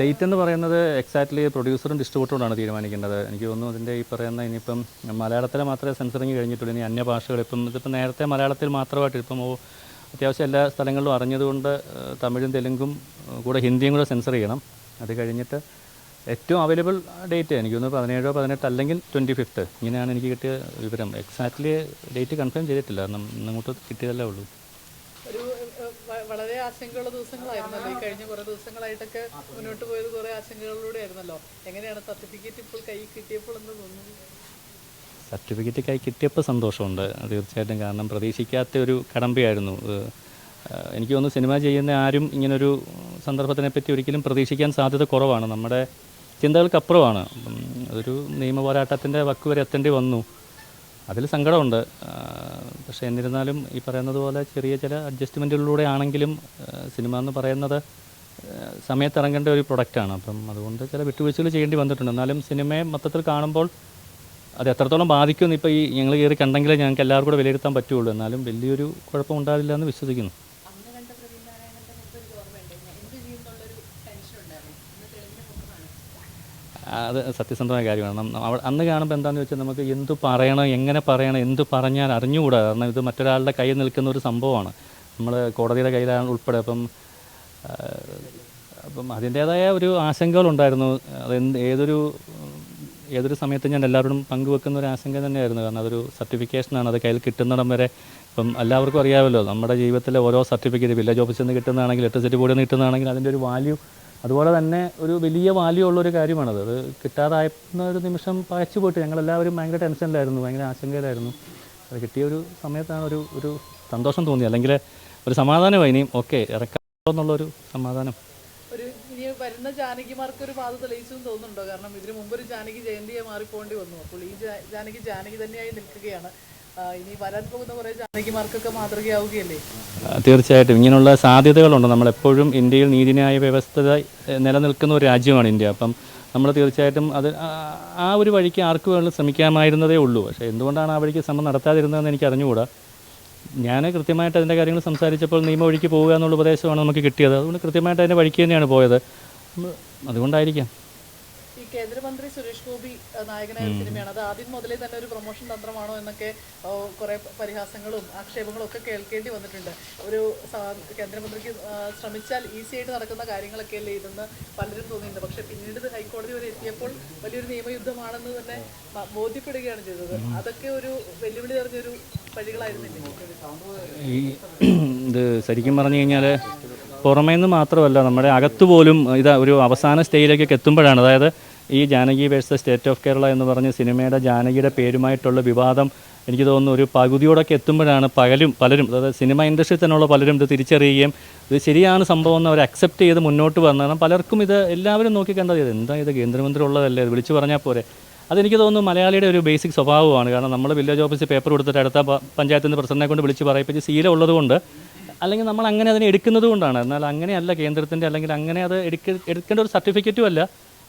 Date എന്ന് പറയുന്നത് exactly പ്രൊഡ്യൂസറും ഡിസ്ട്രിബ്യൂട്ടറുമാണ് തീരുമാനിക്കേണ്ടത്. എനിക്ക് തോന്നുന്നു അതിന്റെ ഈ പറയുന്ന ഇനിയിപ്പം മലയാളത്തിൽ മാത്രമേ സെൻസറിങ് കഴിഞ്ഞിട്ടുള്ളൂ. ഇനി അന്യ അന്യഭാഷകൾ ഇപ്പം ഇതിപ്പം നേരത്തെ മലയാളത്തിൽ മാത്രമായിട്ട് ഇപ്പം അത്യാവശ്യം എല്ലാ സ്ഥലങ്ങളിലും അറിഞ്ഞതുകൊണ്ട് തമിഴും തെലുങ്കും കൂടെ ഹിന്ദിയും കൂടെ സെൻസർ ചെയ്യണം. അത് കഴിഞ്ഞിട്ട് ഏറ്റവും അവൈലബിൾ ഡേറ്റ് എനിക്ക് തോന്നുന്നു പതിനേഴോ പതിനെട്ട് അല്ലെങ്കിൽ ട്വന്റി ഫിഫ്ത്ത് ഇങ്ങനെയാണ് എനിക്ക് കിട്ടിയ വിവരം. എക്സാക്ട്ലി ഡേറ്റ് കൺഫേം ചെയ്തിട്ടില്ല. കാരണം ഇന്നങ്ങോട്ട് കിട്ടിയതല്ലേ ഉള്ളൂ. വളരെ ആശങ്കയുള്ള ദിവസങ്ങളായിരുന്നല്ലോ. ഈ കഴിഞ്ഞ കുറെ ദിവസങ്ങളായിട്ടൊക്കെ മുന്നോട്ട് പോയത് കുറെ ആശങ്കകളിലൂടെ ആയിരുന്നല്ലോ എങ്ങനെയാണ് സർട്ടിഫിക്കറ്റ് ഇപ്പോൾ കൈ കിട്ടിയപ്പോൾ എന്ന് തോന്നുന്നു സർട്ടിഫിക്കറ്റ് കൈ കിട്ടിയപ്പോൾ സന്തോഷമുണ്ട്. തീർച്ചയായിട്ടും കാരണം പ്രതീക്ഷിക്കാത്ത ഒരു കടമ്പയായിരുന്നു. എനിക്ക് തോന്നുന്നു സിനിമ ചെയ്യുന്ന ആരും ഇങ്ങനൊരു സന്ദർഭത്തിനെ പറ്റി ഒരിക്കലും പ്രതീക്ഷിക്കാൻ സാധ്യത കുറവാണ്. നമ്മുടെ ചിന്തകൾക്കപ്പുറമാണ്. അതൊരു നിയമ പോരാട്ടത്തിന്റെ വക്ക് വരെ എത്തേണ്ടി വന്നു. അതിൽ സങ്കടമുണ്ട്. പക്ഷെ എന്നിരുന്നാലും ഈ പറയുന്നത് പോലെ ചെറിയ ചില അഡ്ജസ്റ്റ്മെന്റുകളിലൂടെ ആണെങ്കിലും സിനിമ എന്ന് പറയുന്നത് സമയത്തിറങ്ങേണ്ട ഒരു പ്രൊഡക്റ്റാണ്. അപ്പം അതുകൊണ്ട് ചില വിട്ടുവീഴ്ചകൾ ചെയ്യേണ്ടി വന്നിട്ടുണ്ട്. എന്നാലും സിനിമയെ മൊത്തത്തിൽ കാണുമ്പോൾ അത് എത്രത്തോളം ബാധിക്കുമെന്ന് ഇപ്പോൾ ഈ ഞങ്ങൾ കയറി കണ്ടെങ്കിലേ ഞങ്ങൾക്ക് എല്ലാവർക്കും കൂടെ വിലയിരുത്താൻ പറ്റുള്ളൂ. എന്നാലും വലിയൊരു കുഴപ്പമുണ്ടാവില്ല എന്ന് വിശ്വസിക്കുന്നു അന്ന് കണ്ട പ്രവീൺ നാരായണന്റെ മുഖത്ത് ഒരു ഓർമ്മയുണ്ട് ഞാൻ എന്ത് ചെയ്യുന്നുള്ളൊരു ടെൻഷൻ ഉണ്ടായിരുന്നു ഇന്ന് തെളിവിന്റെ മുഖമാണ് അത് സത്യസന്ധമായ കാര്യമാണ്. അന്ന് കാണുമ്പോൾ എന്താണെന്ന് വെച്ചാൽ നമുക്ക് എന്തു പറയണം എങ്ങനെ പറയണം എന്തു പറഞ്ഞാൽ അറിഞ്ഞുകൂടാ. കാരണം ഇത് മറ്റൊരാളുടെ കയ്യിൽ നിൽക്കുന്ന ഒരു സംഭവമാണ്. നമ്മൾ കോടതിയുടെ കയ്യിലാണ് ഉൾപ്പെടെ അപ്പം അപ്പം അതിന്റേതായ ഒരു ആശങ്കകളുണ്ടായിരുന്നു. അതെന്ത് ഏതൊരു ഏതൊരു സമയത്ത് ഞാൻ എല്ലാവരോടും പങ്കുവെക്കുന്ന ഒരു ആശങ്ക തന്നെയായിരുന്നു. കാരണം അതൊരു സർട്ടിഫിക്കേഷനാണ്. അത് കയ്യിൽ കിട്ടുന്നിടം വരെ ഇപ്പം എല്ലാവർക്കും അറിയാമല്ലോ. നമ്മുടെ ജീവിതത്തിലെ ഓരോ സർട്ടിഫിക്കറ്റ് വില്ലേജ് ഓഫീസിൽ നിന്ന് കിട്ടുന്നതാണെങ്കിൽ ഇലക്ട്രിസിറ്റി ബോർഡിൽ നിന്ന് കിട്ടുന്നതാണെങ്കിൽ അതിന്റെ ഒരു വാല്യൂ അതുപോലെ തന്നെ ഒരു വലിയ വാല്യൂ ഉള്ളൊരു കാര്യമാണത്. അത് കിട്ടാതായിരുന്ന ഒരു നിമിഷം പഴച്ചു പോയിട്ട് ഞങ്ങളെല്ലാവരും ഭയങ്കര ടെൻഷനിലായിരുന്നു ഭയങ്കര ആശങ്കയിലായിരുന്നു. അത് കിട്ടിയ ഒരു സമയത്താണ് ഒരു ഒരു സന്തോഷം തോന്നി അല്ലെങ്കിൽ ഒരു സമാധാനമായി ഇനിയും ഓക്കെ ഇറക്കാമോ എന്നുള്ളൊരു സമാധാനം. ഒരു വരുന്ന ജാനകിമാർക്ക് ഒരു പാത തെളിയിച്ചു തോന്നുന്നുണ്ടോ? കാരണം ഇതിനു മുമ്പ് ഒരു ജാനകി ജയന്തിയെ മാറിപ്പോണ്ടി വന്നു. അപ്പോൾ ഈ ജാനകി ജാനകി തന്നെയായി നിൽക്കുകയാണ്. തീർച്ചയായിട്ടും. ഇങ്ങനെയുള്ള സാധ്യതകളുണ്ട്. നമ്മളെപ്പോഴും ഇന്ത്യയിൽ നീതിന്യായ വ്യവസ്ഥ നിലനിൽക്കുന്ന ഒരു രാജ്യമാണ് ഇന്ത്യ. അപ്പം നമ്മൾ തീർച്ചയായിട്ടും അത് ആ- ഒരു വഴിക്ക് ആർക്ക് വേണമെങ്കിലും ശ്രമിക്കാമായിരുന്നതേ ഉള്ളൂ. പക്ഷേ എന്തുകൊണ്ടാണ് ആ വഴിക്ക് ശ്രമം നടത്താതിരുന്നതെന്ന് എനിക്ക് അറിഞ്ഞുകൂടാ. ഞാൻ കൃത്യമായിട്ട് അതിന്റെ കാര്യങ്ങൾ സംസാരിച്ചപ്പോൾ നിയമ വഴിക്ക് പോവുക എന്നുള്ള ഉപദേശമാണ് നമുക്ക് കിട്ടിയത്. അതുകൊണ്ട് കൃത്യമായിട്ട് അതിന്റെ വഴിക്ക് തന്നെയാണ് പോയത്. അതുകൊണ്ടായിരിക്കാം. കേന്ദ്രമന്ത്രി സുരേഷ് ഗോപി നായകനായ ഒരു സിനിമയാണ്. അത് ആദ്യം മുതലേ തന്നെ ഒരു പ്രൊമോഷൻ തന്ത്രമാണോ എന്നൊക്കെ കുറെ പരിഹാസങ്ങളും ആക്ഷേപങ്ങളും ഒക്കെ കേൾക്കേണ്ടി വന്നിട്ടുണ്ട്. ഒരു കേന്ദ്രമന്ത്രിക്ക് ശ്രമിച്ചാൽ ഈസി ആയിട്ട് നടക്കുന്ന കാര്യങ്ങളൊക്കെ അല്ലേ ഇതെന്ന് പലരും തോന്നിയിട്ടുണ്ട്. പക്ഷെ പിന്നീട് ഇത് ഹൈക്കോടതി വരെ എത്തിയപ്പോൾ വലിയൊരു നിയമയുദ്ധമാണെന്ന് തന്നെ ബോധ്യപ്പെടുകയാണ് ചെയ്തത്. അതൊക്കെ ഒരു വെല്ലുവിളി നിറഞ്ഞൊരു വഴികളായിരുന്നില്ലേ ഈ ഇത് ശരിക്കും പറഞ്ഞു കഴിഞ്ഞാൽ പുറമേ നിന്ന് മാത്രമല്ല നമ്മുടെ അകത്ത് പോലും ഇത് ഒരു അവസാന സ്റ്റേജിലേക്കൊക്കെ എത്തുമ്പോഴാണ്. അതായത് ഈ Janaki versus state of Kerala എന്ന് പറഞ്ഞ സിനിമയുടെ ജാനകിയുടെ പേരുമായിട്ടുള്ള വിവാദം എനിക്ക് തോന്നുന്നു ഒരു പകുതിയോടൊക്കെ എത്തുമ്പോഴാണ് പകലും പലരും അതായത് സിനിമ ഇൻഡസ്ട്രിയിൽ തന്നെയുള്ള പലരും ഇത് തിരിച്ചറിയുകയും ഇത് ശരിയാണ് സംഭവം എന്ന് അവർ അക്സെപ്റ്റ് ചെയ്ത് മുന്നോട്ട് വന്നതാണ് പലർക്കും ഇത് എല്ലാവരും നോക്കിക്കണ്ടത് ഇത് എന്താ ഇത് കേന്ദ്രമന്ത്രി ഉള്ളതല്ലേ ഇത് വിളിച്ചു പറഞ്ഞാൽ പോരെ. അതെനിക്ക് തോന്നുന്നു മലയാളിയുടെ ഒരു ബേസിക് സ്വഭാവമാണ്. കാരണം നമ്മൾ വില്ലേജ് ഓഫീസിൽ പേപ്പർ കൊടുത്തിട്ട് അടുത്ത പഞ്ചായത്തിന്റെ പ്രസിഡന്റിനെ കൊണ്ട് വിളിച്ച് പറയിപ്പിച്ച് ശീലം ഉള്ളതുകൊണ്ട് അല്ലെങ്കിൽ നമ്മൾ അങ്ങനെ അതിനെ എടുക്കുന്നത് കൊണ്ടാണ് എന്നാൽ അങ്ങനെയല്ല കേന്ദ്രത്തിന്റെ അല്ലെങ്കിൽ അങ്ങനെ അത് എടുക്ക എടുക്കേണ്ട ഒരു സർട്ടിഫിക്കറ്റും അല്ല.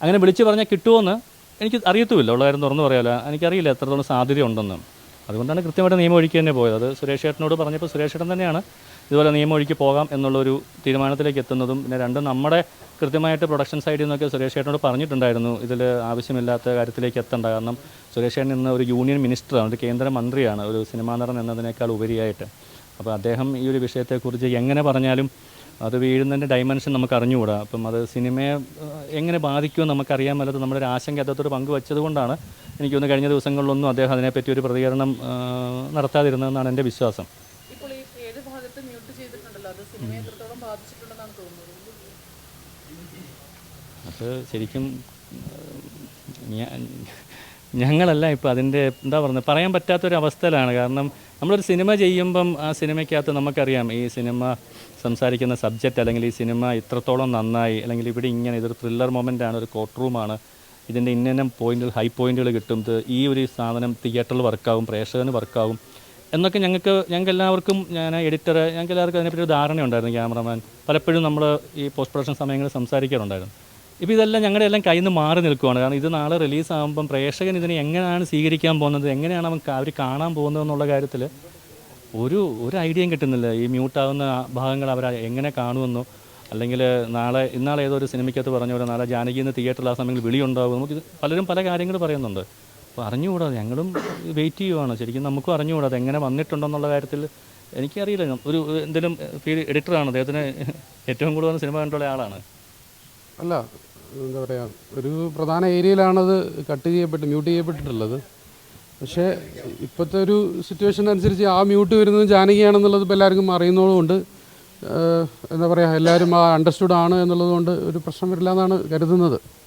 അങ്ങനെ വിളിച്ച് പറഞ്ഞാൽ കിട്ടുമെന്ന് എനിക്ക് അറിയത്തുമില്ല. ഉള്ള കാര്യം തുറന്നു പറയാമല്ലോ എനിക്കറിയില്ല എത്രത്തോളം സാധ്യത ഉണ്ടെന്ന് അതുകൊണ്ടാണ് കൃത്യമായിട്ട് നിയമം ഒഴുക്കി തന്നെ പോയത്. അത് സുരേഷ് ചേട്ടനോട് പറഞ്ഞപ്പോൾ സുരേഷ് ചേട്ടൻ തന്നെയാണ് ഇതുപോലെ നിയമം ഒഴുക്കി പോകാം എന്നുള്ളൊരു തീരുമാനത്തിലേക്ക് എത്തുന്നതും പിന്നെ രണ്ടും നമ്മുടെ കൃത്യമായിട്ട് പ്രൊഡക്ഷൻ സൈഡിൽ നിന്നൊക്കെ സുരേഷ് ചേട്ടനോട് പറഞ്ഞിട്ടുണ്ടായിരുന്നു. ഇതിൽ ആവശ്യമില്ലാത്ത കാര്യത്തിലേക്ക് എത്തണ്ട. കാരണം സുരേഷ് ഏട്ടൻ ഇന്ന് ഒരു യൂണിയൻ മിനിസ്റ്ററാണ് ഒരു കേന്ദ്രമന്ത്രിയാണ് ഒരു സിനിമാ നടൻ എന്നതിനേക്കാൾ ഉപരിയായിട്ട്. അപ്പോൾ അദ്ദേഹം ഈ ഒരു വിഷയത്തെക്കുറിച്ച് എങ്ങനെ പറഞ്ഞാലും അത് വീഴുന്നതിന്റെ ഡയമെൻഷൻ നമുക്ക് അറിഞ്ഞുകൂടാ അപ്പം അത് സിനിമയെ എങ്ങനെ ബാധിക്കുമെന്ന് നമുക്കറിയാൻ മേലത്ത് നമ്മുടെ ഒരു ആശങ്ക അദ്ദേഹത്തോട് പങ്കുവച്ചത് കൊണ്ടാണ് എനിക്കൊന്ന് കഴിഞ്ഞ ദിവസങ്ങളിലൊന്നും അദ്ദേഹം അതിനെപ്പറ്റി ഒരു പ്രതികരണം നടത്താതിരുന്നതെന്നാണ് എന്റെ വിശ്വാസം. അത് ശരിക്കും ഞാൻ ഞങ്ങളല്ല ഇപ്പോൾ അതിന്റെ എന്താ പറയുന്നത് പറയാൻ പറ്റാത്തൊരവസ്ഥയിലാണ്. കാരണം നമ്മളൊരു സിനിമ ചെയ്യുമ്പം ആ സിനിമയ്ക്കകത്ത് നമുക്കറിയാം ഈ സിനിമ സംസാരിക്കുന്ന സബ്ജക്റ്റ് അല്ലെങ്കിൽ ഈ സിനിമ ഇത്രത്തോളം നന്നായി അല്ലെങ്കിൽ ഇവിടെ ഇങ്ങനെ ഇതൊരു ത്രില്ലർ മൊമെന്റ് ആണ് ഒരു കോർട്ട് റൂമാണ് ഇതിന്റെ ഇന്ന പോയിന്റുകൾ ഹൈ പോയിന്റുകൾ കിട്ടും ഈ ഒരു സാധനം തിയേറ്ററിൽ വർക്കാവും പ്രേക്ഷകന് വർക്കാവും എന്നൊക്കെ ഞങ്ങൾക്ക് ഞങ്ങൾക്ക് എല്ലാവർക്കും ഞാൻ എഡിറ്റർ ഞങ്ങൾക്ക് എല്ലാവർക്കും അതിനെപ്പറ്റി ഒരു ധാരണയുണ്ടായിരുന്നു ക്യാമറമാൻ പലപ്പോഴും നമ്മൾ ഈ പോസ്റ്റ് പ്രൊഡക്ഷൻ സമയങ്ങളിൽ സംസാരിക്കാറുണ്ടായിരുന്നു. ഇപ്പോൾ ഇതെല്ലാം ഞങ്ങളുടെ എല്ലാം കയ്യിൽ നിന്ന് മാറി നിൽക്കുകയാണ് കാരണം ഇത് നാളെ റിലീസ് ആകുമ്പം പ്രേക്ഷകൻ ഇതിനെ എങ്ങനെയാണ് സ്വീകരിക്കാൻ പോകുന്നത് എങ്ങനെയാണ് അവൻ അവർ കാണാൻ പോകുന്നത് എന്നുള്ള കാര്യത്തിൽ ഒരു ഒരു ഐഡിയയും കിട്ടുന്നില്ല. ഈ മ്യൂട്ടാവുന്ന ഭാഗങ്ങൾ അവർ എങ്ങനെ കാണുമെന്നോ അല്ലെങ്കിൽ നാളെ ഇന്നാളെ ഏതോ ഒരു സിനിമയ്ക്കകത്ത് പറഞ്ഞ പോലെ നാളെ ജാനകി എന്ന് തിയേറ്ററിൽ ആ സമയങ്ങളിൽ വിളിയുണ്ടാവും. നമുക്ക് പലരും പല കാര്യങ്ങൾ പറയുന്നുണ്ട്. അപ്പോൾ അറിഞ്ഞുകൂടാ ഞങ്ങളും വെയിറ്റ് ചെയ്യുവാണ്. ശരിക്കും നമുക്കും അറിഞ്ഞുകൂടാ അത് എങ്ങനെ വന്നിട്ടുണ്ടെന്നുള്ള കാര്യത്തിൽ എനിക്കറിയില്ല. ഒരു എന്തെങ്കിലും ഫീൽ എഡിറ്ററാണ്. അദ്ദേഹത്തിന് ഏറ്റവും കൂടുതൽ സിനിമ കണ്ടുള്ള ആളാണ്. അല്ല എന്താ പറയുക ഒരു പ്രധാന ഏരിയയിലാണത് കട്ട് ചെയ്യപ്പെട്ട് മ്യൂട്ട് ചെയ്യപ്പെട്ടിട്ടുള്ളത്. പക്ഷേ ഇപ്പോഴത്തെ ഒരു സിറ്റുവേഷൻ അനുസരിച്ച് ആ മ്യൂട്ട് വരുന്നത് ജാനകിയാണെന്നുള്ളത് ഇപ്പോൾ എല്ലാവർക്കും അറിയുന്നതുകൊണ്ട് എന്താ പറയുക എല്ലാവരും ആ അണ്ടർസ്റ്റുഡ് ആണ് എന്നുള്ളതുകൊണ്ട് ഒരു പ്രശ്നം വരില്ല എന്നാണ് കരുതുന്നത്.